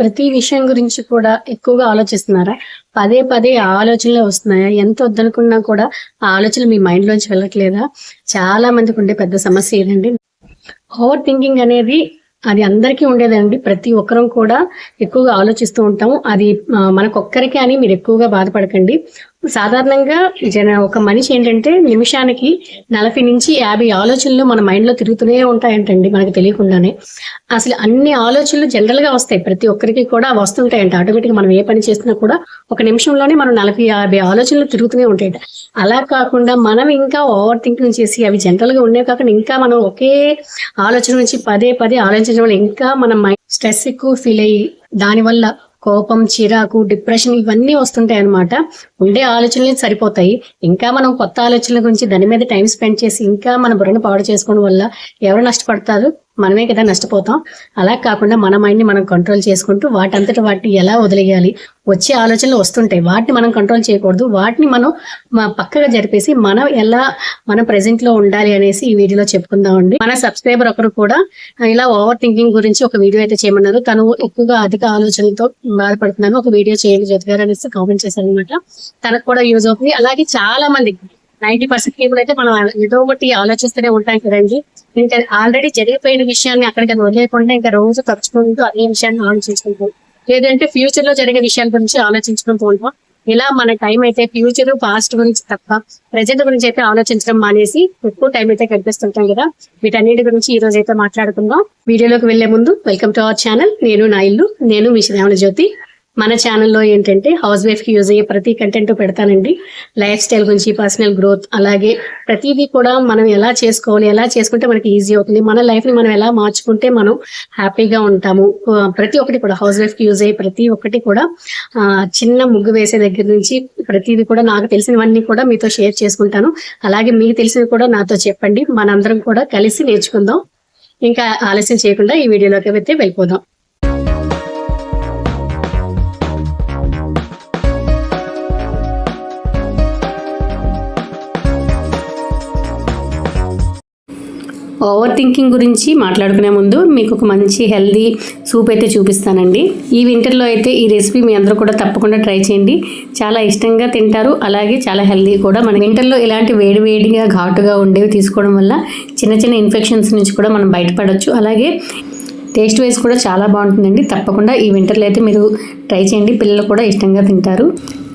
ప్రతి విషయం గురించి కూడా ఎక్కువగా ఆలోచిస్తున్నారా? పదే పదే ఆలోచనలు వస్తున్నాయా? ఎంత వద్దనుకున్నా కూడా ఆ ఆలోచనలు మీ మైండ్ లోంచి వెళ్ళట్లేదా? చాలా మందికి ఉండే పెద్ద సమస్య ఏదండి? ఓవర్ థింకింగ్ అనేది అది అందరికీ ఉండేదండి. ప్రతి ఒక్కరం కూడా ఎక్కువగా ఆలోచిస్తూ ఉంటాము. అది మనకొక్కరికే అని మీరు ఎక్కువగా బాధపడకండి. సాధారణంగా జన ఒక మనిషి ఏంటంటే నిమిషానికి నలభై నుంచి యాభై ఆలోచనలు మన మైండ్లో తిరుగుతూనే ఉంటాయంటండి మనకు తెలియకుండానే. అసలు అన్ని ఆలోచనలు జనరల్గా వస్తాయి. ప్రతి ఒక్కరికి కూడా వస్తుంటాయంట. ఆటోమేటిక్ మనం ఏ పని చేసినా కూడా ఒక నిమిషంలోనే మనం నలభై యాభై ఆలోచనలు తిరుగుతూనే ఉంటాయంట. అలా కాకుండా మనం ఇంకా ఓవర్ థింకింగ్ చేసి అవి జనరల్గా ఉండేవి కాకుండా ఇంకా మనం ఒకే ఆలోచన నుంచి పదే పదే ఆలోచించడం వల్ల ఇంకా మన మైండ్ స్ట్రెస్ ఎక్కువ ఫీల్ అయ్యి దానివల్ల కోపం చిరాకు డిప్రెషన్ ఇవన్నీ వస్తుంటాయి అనమాట ఉండే ఆలోచనలు సరిపోతాయి. ఇంకా మనం కొత్త ఆలోచనల గురించి దాని మీద టైం స్పెండ్ చేసి ఇంకా మన బుర్రను పాడు చేసుకోవడం వల్ల ఎవరు నష్టపడతారు? మనమే కదా నష్టపోతాం. అలా కాకుండా మన మైండ్ని మనం కంట్రోల్ చేసుకుంటూ వాటంతట వాటిని ఎలా వదిలేయాలి? వచ్చే ఆలోచనలు వస్తుంటాయి. వాటిని మనం కంట్రోల్ చేయకూడదు. వాటిని మనం పక్కగా జరిపేసి మనం ఎలా మన ప్రెసెంట్లో ఉండాలి అనేసి ఈ వీడియోలో చెప్పుకుందామండి మన సబ్స్క్రైబర్ ఒకరు కూడా ఇలా ఓవర్ థింకింగ్ గురించి ఒక వీడియో అయితే చేయమన్నారు. తను ఎక్కువగా అధిక ఆలోచనలతో బాధపడుతున్నాను. ఒక వీడియో చేయండి జతగారు అనేసి కామెంట్ చేశారు అనమాట తనకు కూడా యూజ్ అవుతుంది. అలాగే చాలా మంది నైన్టీ పర్సెంట్ పీపుల్ అయితే మనం ఏదో ఒకటి ఆలోచిస్తూనే ఉంటాం కదండి. ఇంకా ఆల్రెడీ జరిగిపోయిన విషయాన్ని అక్కడికి వదిలేయకుండా ఇంకా రోజు ఖర్చుకుంటూ అదే విషయాన్ని ఆలోచించుకుంటాం లేదంటే ఫ్యూచర్లో జరిగే విషయాల గురించి ఆలోచించుకుంటూ ఉంటాం. ఇలా మన టైం అయితే ఫ్యూచర్ పాస్ట్ గురించి తప్ప ప్రజెంట్ గురించి అయితే ఆలోచించడం మానేసి ఎక్కువ టైం అయితే కనిపిస్తుంటాం కదా. వీటన్నిటి గురించి ఈ రోజు అయితే మాట్లాడుకుందాం. వీడియోలోకి వెళ్ళే ముందు వెల్కమ్ టు అవర్ ఛానల్ నేను నా ఇల్లు నేను మీ శ్రావణ జ్యోతి మన ఛానల్లో ఏంటంటే హౌస్ వైఫ్కి యూజ్ అయ్యే ప్రతి కంటెంట్ పెడతానండి. లైఫ్ స్టైల్ గురించి పర్సనల్ గ్రోత్ అలాగే ప్రతిదీ కూడా మనం ఎలా చేసుకోవాలి ఎలా చేసుకుంటే మనకి ఈజీ అవుతుంది మన లైఫ్ని మనం ఎలా మార్చుకుంటే మనం హ్యాపీగా ఉంటాము. ప్రతి ఒక్కటి కూడా హౌస్ వైఫ్కి యూజ్ అయ్యే ప్రతి ఒక్కటి కూడా చిన్న ముగ్గు వేసే దగ్గర నుంచి ప్రతిదీ కూడా నాకు తెలిసినవన్నీ కూడా మీతో షేర్ చేసుకుంటాను. అలాగే మీకు తెలిసినవి కూడా నాతో చెప్పండి. మనందరం కూడా కలిసి నేర్చుకుందాం. ఇంకా ఆలస్యం చేయకుండా ఈ వీడియోలోకి అయితే వెళ్ళిపోదాం. ఓవర్ థింకింగ్ గురించి మాట్లాడుకునే ముందు మీకు ఒక మంచి హెల్దీ సూప్ అయితే చూపిస్తానండి. ఈ వింటర్లో అయితే ఈ రెసిపీ మీ అందరూ కూడా తప్పకుండా ట్రై చేయండి. చాలా ఇష్టంగా తింటారు. అలాగే చాలా హెల్దీ కూడా. మన వింటర్లో ఇలాంటి వేడివేడిగా ఘాటుగా ఉండేవి తీసుకోవడం వల్ల చిన్న చిన్న ఇన్ఫెక్షన్స్ నుంచి కూడా మనం బయటపడవచ్చు అలాగే టేస్ట్ వైజ్ కూడా చాలా బాగుంటుందండి. తప్పకుండా ఈ వింటర్లో అయితే మీరు ట్రై చేయండి. పిల్లలు కూడా ఇష్టంగా తింటారు.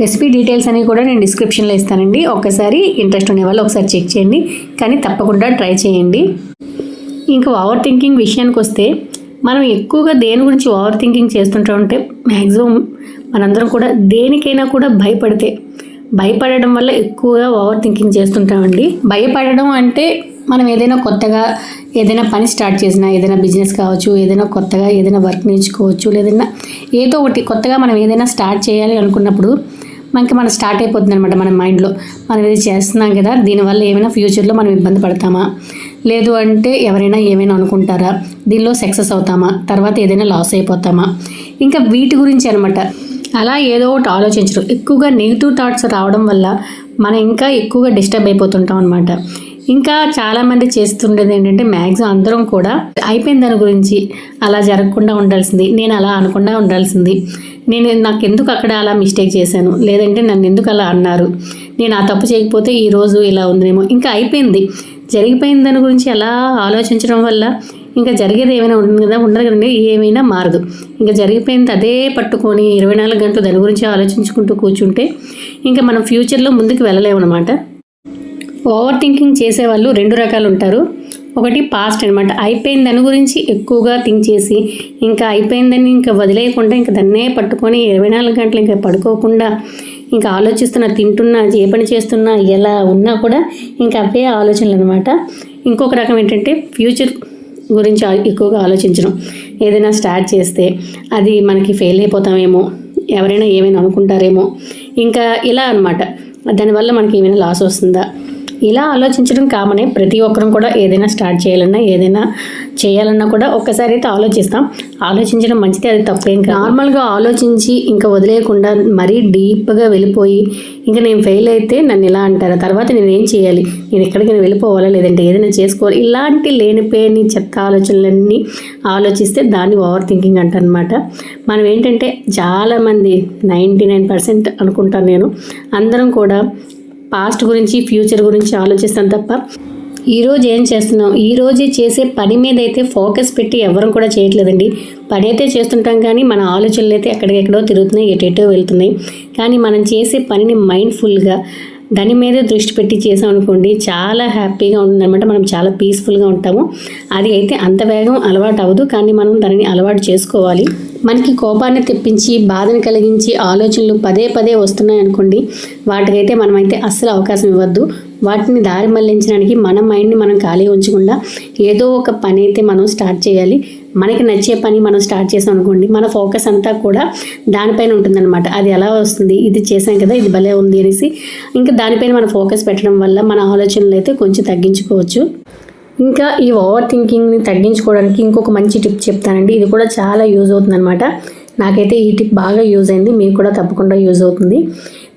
రెసిపీ డీటెయిల్స్ అనేవి కూడా నేను డిస్క్రిప్షన్లో ఇస్తానండి. ఒకసారి ఇంట్రెస్ట్ ఉండే వాళ్ళు ఒకసారి చెక్ చేయండి. కానీ తప్పకుండా ట్రై చేయండి. ఇంకా ఓవర్ థింకింగ్ విషయానికి వస్తే మనం ఎక్కువగా దేని గురించి ఓవర్ థింకింగ్ చేస్తుంటా ఉంటే మ్యాక్సిమం మనందరం కూడా దేనికైనా కూడా భయపడితే భయపడడం వల్ల ఎక్కువగా ఓవర్ థింకింగ్ చేస్తుంటామండి. భయపడడం అంటే మనం ఏదైనా కొత్తగా ఏదైనా పని స్టార్ట్ చేసినా ఏదైనా బిజినెస్ కావచ్చు ఏదైనా కొత్తగా ఏదైనా వర్క్ నేర్చుకోవచ్చు లేదన్నా ఏదో ఒకటి కొత్తగా మనం ఏదైనా స్టార్ట్ చేయాలి అనుకున్నప్పుడు మనకి మనం స్టార్ట్ అయిపోతుంది అనమాట మన మైండ్లో మనం ఇది చేస్తున్నాం కదా దీనివల్ల ఏమైనా ఫ్యూచర్లో మనం ఇబ్బంది పడతామా? లేదు అంటే ఎవరైనా ఏమైనా అనుకుంటారా? దీనిలో సక్సెస్ అవుతామా? తర్వాత ఏదైనా లాస్ అయిపోతామా? ఇంకా వీటి గురించి అనమాట అలా ఏదో ఒకటి ఆలోచించడం ఎక్కువగా నెగిటివ్ థాట్స్ రావడం వల్ల మనం ఇంకా ఎక్కువగా డిస్టర్బ్ అయిపోతుంటాం అనమాట ఇంకా చాలామంది చేస్తుండేది ఏంటంటే మ్యాక్సిమం అందరం కూడా అయిపోయిన దాని గురించి అలా జరగకుండా ఉండాల్సింది నేను అలా అనకుండా ఉండాల్సింది. నేను నాకు ఎందుకు అక్కడ అలా మిస్టేక్ చేశాను? లేదంటే నన్ను ఎందుకు అలా అన్నారు? నేను ఆ తప్పు చేయకపోతే ఈరోజు ఇలా ఉందేమో? ఇంకా అయిపోయింది. జరిగిపోయిన దాని గురించి అలా ఆలోచించడం వల్ల ఇంకా జరిగేది ఏమైనా ఉంటుంది కదా ఉండదు కదండి ఏమైనా మారదు. ఇంకా జరిగిపోయింది అదే పట్టుకొని ఇరవై నాలుగు గంటలు దాని గురించి ఆలోచించుకుంటూ కూర్చుంటే ఇంకా మనం ఫ్యూచర్లో ముందుకు వెళ్ళలేము అనమాట ఓవర్ థింకింగ్ చేసేవాళ్ళు రెండు రకాలు ఉంటారు ఒకటి పాస్ట్ అనమాట అయిపోయిన దాని గురించి ఎక్కువగా థింక్ చేసి ఇంకా అయిపోయిందని ఇంకా వదిలేయకుండా ఇంకా దాన్నే పట్టుకొని ఇరవై నాలుగు గంటలు ఇంకా పడుకోకుండా ఇంకా ఆలోచిస్తున్నా తింటున్నా ఏ పని చేస్తున్నా ఎలా ఉన్నా కూడా ఇంకా అవే ఆలోచనలు అనమాట ఇంకొక రకం ఏంటంటే ఫ్యూచర్ గురించి ఎక్కువగా ఆలోచించడం. ఏదైనా స్టార్ట్ చేస్తే అది మనకి ఫెయిల్ అయిపోతామేమో ఎవరైనా ఏమైనా అనుకుంటారేమో ఇంకా ఇలా అనమాట దానివల్ల మనకి ఏమైనా లాస్ వస్తుందా? ఇలా ఆలోచించడం కామనే ప్రతి ఒక్కరం కూడా ఏదైనా స్టార్ట్ చేయాలన్నా ఏదైనా చేయాలన్నా కూడా ఒక్కసారి అయితే ఆలోచిస్తాం. ఆలోచించడం మంచిది అది తప్పేం కాదు. నార్మల్గా ఆలోచించి ఇంకా వదిలేయకుండా మరీ డీప్గా వెళ్ళిపోయి ఇంకా నేను ఫెయిల్ అయితే నన్ను ఇలా అంటారు. తర్వాత నేను ఏం చేయాలి? నేను ఎక్కడికైనా వెళ్ళిపోవాలా? లేదంటే ఏదైనా చేసుకోవాలి? ఇలాంటి లేనిపోయిన చెత్త ఆలోచనలన్నీ ఆలోచిస్తే దాన్ని ఓవర్ థింకింగ్ అంటారనమాట మనం ఏంటంటే చాలామంది నైంటీ నైన్ పర్సెంట్ అనుకుంటాను నేను. అందరం కూడా పాస్ట్ గురించి ఫ్యూచర్ గురించి ఆలోచిస్తాం తప్ప ఈ రోజు ఏం చేస్తున్నాం? ఈరోజు చేసే పని మీద అయితే ఫోకస్ పెట్టి ఎవరు కూడా చేయట్లేదండి. పని అయితే చేస్తుంటాం కానీ మన ఆలోచనలు అయితే ఎక్కడికెక్కడో తిరుగుతున్నాయి ఎటెటో వెళ్తున్నాయి. కానీ మనం చేసే పనిని మైండ్ఫుల్గా దాని మీద దృష్టి పెట్టి చేసాం అనుకోండి చాలా హ్యాపీగా ఉంటుందన్నమాట. మనం చాలా పీస్ఫుల్గా ఉంటాము. అది అయితే అంత వేగం అలవాటు అవ్వదు. కానీ మనం దానిని అలవాటు చేసుకోవాలి. మనకి కోపాన్ని తెప్పించి బాధను కలిగించి ఆలోచనలు పదే పదే వస్తున్నాయి అనుకోండి. వాటికైతే మనమైతే అస్సలు అవకాశం ఇవ్వద్దు. వాటిని దారి మళ్ళించడానికి మన మైండ్ని మనం ఖాళీ ఉంచకుండా ఏదో ఒక పని అయితే మనం స్టార్ట్ చేయాలి. మనకి నచ్చే పని మనం స్టార్ట్ చేసాం అనుకోండి మన ఫోకస్ అంతా కూడా దానిపైన ఉంటుందన్నమాట. అది ఎలా వస్తుంది? ఇది చేసాం కదా ఇది భలే ఉంది అనేసి. ఇంకా దానిపైన మన ఫోకస్ పెట్టడం వల్ల మన ఆలోచనలు అయితే కొంచెం తగ్గించుకోవచ్చు. ఇంకా ఈ ఓవర్ థింకింగ్ని తగ్గించుకోవడానికి ఇంకొక మంచి టిప్ చెప్తానండి. ఇది కూడా చాలా యూజ్ అవుతుంది నాకైతే ఈ టిప్ బాగా యూజ్ అయింది. మీకు కూడా తప్పకుండా యూజ్ అవుతుంది.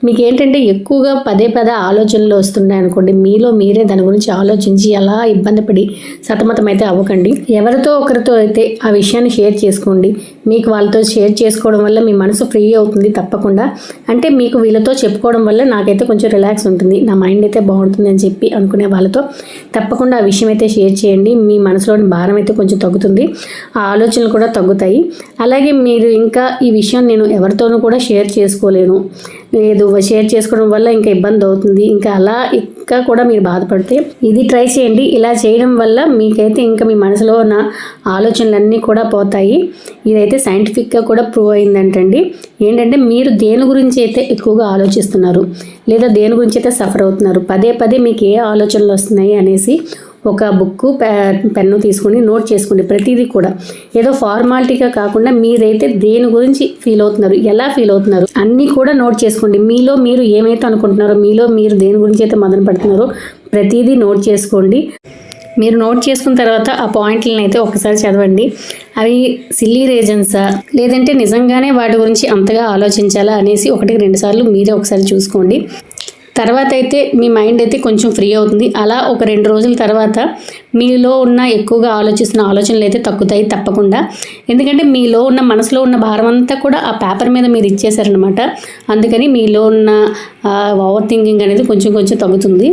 మీకు ఏంటంటే ఎక్కువగా పదే పదే ఆలోచనలు వస్తున్నాయి అనుకోండి. మీలో మీరే దాని గురించి ఆలోచించి అలా ఇబ్బంది పడి సతమతం అయితే అవ్వకండి. ఎవరితో ఒకరితో అయితే ఆ విషయాన్ని షేర్ చేసుకోండి. మీకు వాళ్ళతో షేర్ చేసుకోవడం వల్ల మీ మనసు ఫ్రీ అవుతుంది తప్పకుండా. అంటే మీకు వీళ్ళతో చెప్పుకోవడం వల్ల నాకైతే కొంచెం రిలాక్స్ ఉంటుంది. నా మైండ్ అయితే బాగుంటుంది అని చెప్పి అనుకునే వాళ్ళతో తప్పకుండా ఆ విషయం అయితే షేర్ చేయండి. మీ మనసులోని భారం అయితే కొంచెం తగ్గుతుంది. ఆ ఆలోచనలు కూడా తగ్గుతాయి. అలాగే మీరు ఇంకా ఈ విషయం నేను ఎవరితోనూ కూడా షేర్ చేసుకోలేను. లేదు షేర్ చేసుకోవడం వల్ల ఇంకా ఇబ్బంది అవుతుంది. ఇంకా అలా ఇంకా కూడా మీరు బాధపడితే ఇది ట్రై చేయండి. ఇలా చేయడం వల్ల మీకైతే ఇంకా మీ మనసులో ఉన్న ఆలోచనలన్నీ కూడా పోతాయి. ఇదైతే సైంటిఫిక్గా కూడా ప్రూవ్ అయిందంటండి. ఏంటంటే మీరు దేని గురించి అయితే ఎక్కువగా ఆలోచిస్తున్నారు లేదా దేని గురించి అయితే సఫర్ అవుతున్నారు పదే పదే మీకు ఏ ఆలోచనలు వస్తున్నాయి అనేసి ఒక బుక్ పెన్ను తీసుకుని నోట్ చేసుకోండి. ప్రతిదీ కూడా. ఏదో ఫార్మాలిటీగా కాకుండా మీరైతే దేని గురించి ఫీల్ అవుతున్నారు ఎలా ఫీల్ అవుతున్నారు అన్నీ కూడా నోట్ చేసుకోండి. మీలో మీరు ఏమైతే అనుకుంటున్నారో మీలో మీరు దేని గురించి అయితే మదన పడుతున్నారో ప్రతిదీ నోట్ చేసుకోండి. మీరు నోట్ చేసుకున్న తర్వాత ఆ పాయింట్లను అయితే ఒకసారి చదవండి. అవి సిల్లీ రీజన్సా లేదంటే నిజంగానే వాటి గురించి అంతగా ఆలోచించాలా అనేసి ఒకటికి రెండు సార్లు మీరే ఒకసారి చూసుకోండి. తర్వాత అయితే మీ మైండ్ అయితే కొంచెం ఫ్రీ అవుతుంది. అలా ఒక రెండు రోజుల తర్వాత మీలో ఉన్న ఎక్కువగా ఆలోచిస్తున్న ఆలోచనలు అయితే తగ్గుతాయి తప్పకుండా. ఎందుకంటే మీలో ఉన్న మనసులో ఉన్న భారం అంతా కూడా ఆ పేపర్ మీద మీరు ఇచ్చేసారనమాట అందుకని మీలో ఉన్న ఓవర్ థింకింగ్ అనేది కొంచెం కొంచెం తగ్గుతుంది.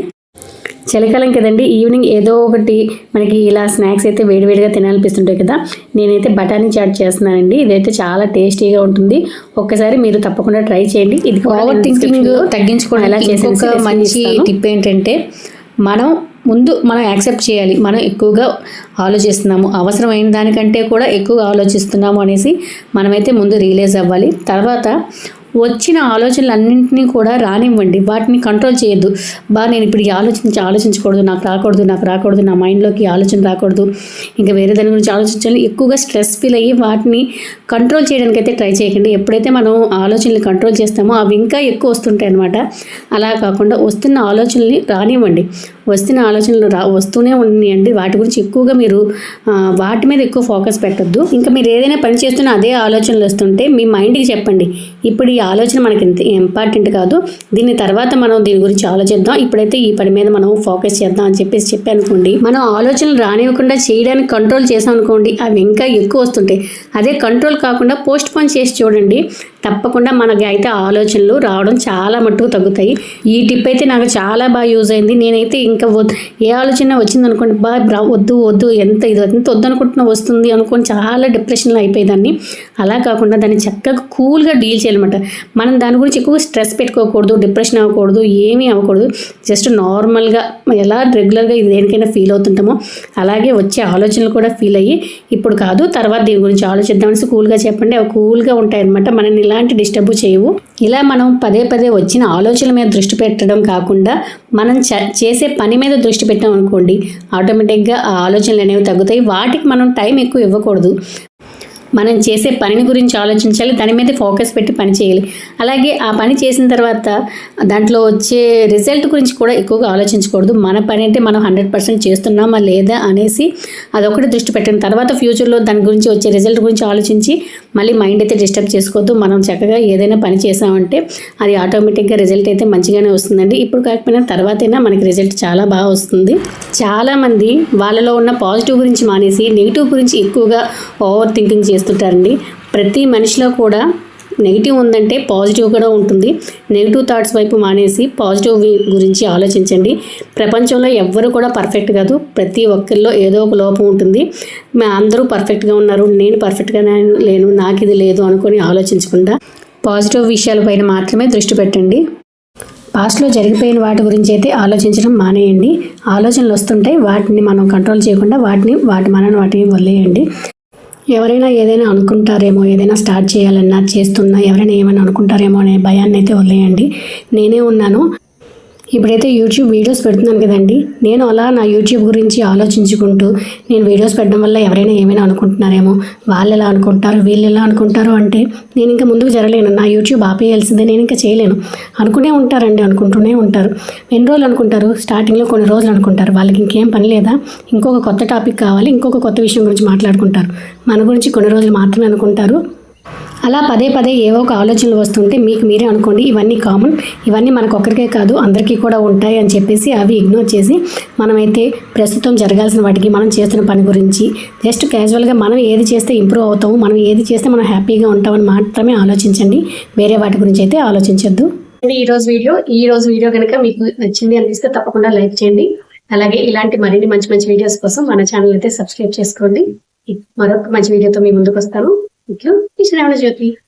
చలికాలం కదండి ఈవినింగ్ ఏదో ఒకటి మనకి ఇలా స్నాక్స్ అయితే వేడివేడిగా తినాలనిపిస్తుంటాయి కదా. నేనైతే బఠానీ చాట్ చేస్తున్నానండి. ఇదైతే చాలా టేస్టీగా ఉంటుంది. ఒక్కసారి మీరు తప్పకుండా ట్రై చేయండి. ఇది ఓవర్ థింకింగ్ తగ్గించుకోవడం ఎలా చేసే మంచి టిప్ ఏంటంటే మనం ముందు మనం యాక్సెప్ట్ చేయాలి. మనం ఎక్కువగా ఆలోచిస్తున్నాము. అవసరమైన దానికంటే కూడా ఎక్కువగా ఆలోచిస్తున్నాము అనేసి మనమైతే ముందు రియలైజ్ అవ్వాలి. తర్వాత వచ్చిన ఆలోచనలన్నింటినీ కూడా రానివ్వండి. వాటిని కంట్రోల్ చేయొద్దు. బా నేను ఇప్పుడు ఈ ఆలోచించి ఆలోచించకూడదు. నాకు రాకూడదు నాకు రాకూడదు. నా మైండ్లోకి ఆలోచన రాకూడదు. ఇంకా వేరే దాని గురించి ఆలోచించాలి. ఎక్కువగా స్ట్రెస్ ఫీల్ అయ్యి వాటిని కంట్రోల్ చేయడానికి అయితే ట్రై చేయకండి. ఎప్పుడైతే మనం ఆలోచనలు కంట్రోల్ చేస్తామో అవి ఇంకా ఎక్కువ వస్తుంటాయి అనమాట అలా కాకుండా వస్తున్న ఆలోచనల్ని రానివ్వండి. వస్తున్న ఆలోచనలు రా వస్తూనే ఉన్నాయండి. వాటి గురించి ఎక్కువగా మీరు వాటి మీద ఎక్కువ ఫోకస్ పెట్టద్దు. ఇంకా మీరు ఏదైనా పని చేస్తున్న అదే ఆలోచనలు వస్తుంటే మీ మైండ్కి చెప్పండి. ఇప్పుడు ఈ ఆలోచన మనకి ఇంత ఇంపార్టెంట్ కాదు. దీని తర్వాత మనం దీని గురించి ఆలోచిద్దాం. ఇప్పుడైతే ఈ పని మీద మనం ఫోకస్ చేద్దాం అని చెప్పేసి చెప్పానుకోండి మనం ఆలోచనలు రానివ్వకుండా చేయడానికి కంట్రోల్ చేసాం అనుకోండి అవి ఇంకా ఎక్కువ వస్తుంటాయి. అదే కంట్రోల్ కాకుండా పోస్ట్ పోన్ చేసి చూడండి. తప్పకుండా మనకి అయితే ఆలోచనలు రావడం చాలా మట్టుకు తగ్గుతాయి. ఈ టిప్ అయితే నాకు చాలా బాగా యూజ్ అయింది. నేనైతే ఇంకా ఏ ఆలోచన వచ్చింది అనుకోండి బాగా వద్దు వద్దు ఎంత ఇది ఎంత వద్దు అనుకుంటున్నా వస్తుంది అనుకోని చాలా డిప్రెషన్లో అయిపోయేదాన్ని అలా కాకుండా దాన్ని చక్కగా కూల్గా డీల్ చేయాలన్నమాట. మనం దాని గురించి ఎక్కువ స్ట్రెస్ పెట్టుకోకూడదు డిప్రెషన్ అవ్వకూడదు ఏమీ అవ్వకూడదు. జస్ట్ నార్మల్గా ఎలా రెగ్యులర్గా ఇది దేనికైనా ఫీల్ అవుతుంటామో అలాగే వచ్చే ఆలోచనలు కూడా ఫీల్ అయ్యి ఇప్పుడు కాదు తర్వాత దీని గురించి ఆలోచిద్దామని కూల్గా చెప్పండి. అవి కూల్గా ఉంటాయి అనమాట మనల్ని ఎలాంటి డిస్టర్బ్ చేయవు. ఇలా మనం పదే పదే వచ్చిన ఆలోచనల మీద దృష్టి పెట్టడం కాకుండా మనం చేసే పని మీద దృష్టి పెట్టాం అనుకోండి ఆటోమేటిక్గా ఆ ఆలోచనలు అనేవి తగ్గుతాయి. వాటికి మనం టైం ఎక్కువ ఇవ్వకూడదు. మనం చేసే పనిని గురించి ఆలోచించాలి దాని మీద ఫోకస్ పెట్టి పని చేయాలి. అలాగే ఆ పని చేసిన తర్వాత దాంట్లో వచ్చే రిజల్ట్ గురించి కూడా ఎక్కువగా ఆలోచించకూడదు. మన పని అంటే మనం హండ్రెడ్ పర్సెంట్ చేస్తున్నామా లేదా అనేసి అదొకటి దృష్టి పెట్టిన తర్వాత ఫ్యూచర్లో దాని గురించి వచ్చే రిజల్ట్ గురించి ఆలోచించి మళ్ళీ మైండ్ అయితే డిస్టర్బ్ చేసుకోవద్దు. మనం చక్కగా ఏదైనా పని చేసామంటే అది ఆటోమేటిక్గా రిజల్ట్ అయితే మంచిగానే వస్తుందండి. ఇప్పుడు కాకపోయినా తర్వాతైనా మనకి రిజల్ట్ చాలా బాగా వస్తుంది. చాలామంది వాళ్ళలో ఉన్న పాజిటివ్ గురించి మానేసి నెగిటివ్ గురించి ఎక్కువగా ఓవర్ థింకింగ్ చేసి చేస్తుంటారండి. ప్రతి మనిషిలో కూడా నెగిటివ్ ఉందంటే పాజిటివ్ కూడా ఉంటుంది. నెగిటివ్ థాట్స్ వైపు మానేసి పాజిటివ్ గురించి ఆలోచించండి. ప్రపంచంలో ఎవ్వరు కూడా పర్ఫెక్ట్ కాదు. ప్రతి ఒక్కరిలో ఏదో ఒక లోపం ఉంటుంది. మా అందరూ పర్ఫెక్ట్గా ఉన్నారు. నేను పర్ఫెక్ట్గా లేను. నాకు ఇది లేదు అనుకొని ఆలోచించకుండా పాజిటివ్ విషయాలపైన మాత్రమే దృష్టి పెట్టండి. పాస్ట్లో జరిగిపోయిన వాటి గురించి అయితే ఆలోచించడం మానేయండి. ఆలోచనలు వస్తుంటాయి. వాటిని మనం కంట్రోల్ చేయకుండా వాటిని వాటి మనని వాటిని వదిలేయండి. ఎవరైనా ఏదైనా అనుకుంటారేమో ఏదైనా స్టార్ట్ చేయాలన్నా చేస్తున్నా ఎవరైనా ఏమైనా అనుకుంటారేమో అనే భయాన్ని అయితే వదిలేయండి. నేనే ఉన్నాను. ఇప్పుడైతే యూట్యూబ్ వీడియోస్ పెడుతున్నాను కదండి. నేను అలా నా యూట్యూబ్ గురించి ఆలోచించుకుంటూ నేను వీడియోస్ పెట్టడం వల్ల ఎవరైనా ఏమైనా అనుకుంటున్నారేమో వాళ్ళు ఎలా అనుకుంటారు వీళ్ళు ఎలా అనుకుంటారు అంటే నేను ఇంకా ముందుకు జరగలేను. నా యూట్యూబ్ ఆపేయాల్సిందే నేను ఇంకా చేయలేను. అనుకునే ఉంటారండి అనుకుంటూనే ఉంటారు. ఎన్ని రోజులు అనుకుంటారు? స్టార్టింగ్లో కొన్ని రోజులు అనుకుంటారు. వాళ్ళకి ఇంకేం పని లేదా? ఇంకొక కొత్త టాపిక్ కావాలి ఇంకొక కొత్త విషయం గురించి మాట్లాడుకుంటారు. మన గురించి కొన్ని రోజులు మాత్రమే అనుకుంటారు. అలా పదే పదే ఏవో ఒక ఆలోచనలు వస్తుంటే మీకు మీరే అనుకోండి ఇవన్నీ కామన్ ఇవన్నీ మనకు ఒక్కరికే కాదు అందరికీ కూడా ఉంటాయి అని చెప్పేసి అవి ఇగ్నోర్ చేసి మనమైతే ప్రస్తుతం జరగాల్సిన వాటికి మనం చేస్తున్న పని గురించి జస్ట్ క్యాజువల్గా మనం ఏది చేస్తే ఇంప్రూవ్ అవుతాము మనం ఏది చేస్తే మనం హ్యాపీగా ఉంటామని మాత్రమే ఆలోచించండి. వేరే వాటి గురించి అయితే ఆలోచించొద్దు. ఈ రోజు వీడియో ఈ రోజు వీడియో కనుక మీకు నచ్చింది అనిపిస్తే తప్పకుండా లైక్ చేయండి. అలాగే ఇలాంటి మరిన్ని మంచి మంచి వీడియోస్ కోసం మన ఛానల్ అయితే సబ్స్క్రైబ్ చేసుకోండి. మరొక మంచి వీడియోతో మీ ముందుకు వస్తాను. Porque eu não fiz nada de.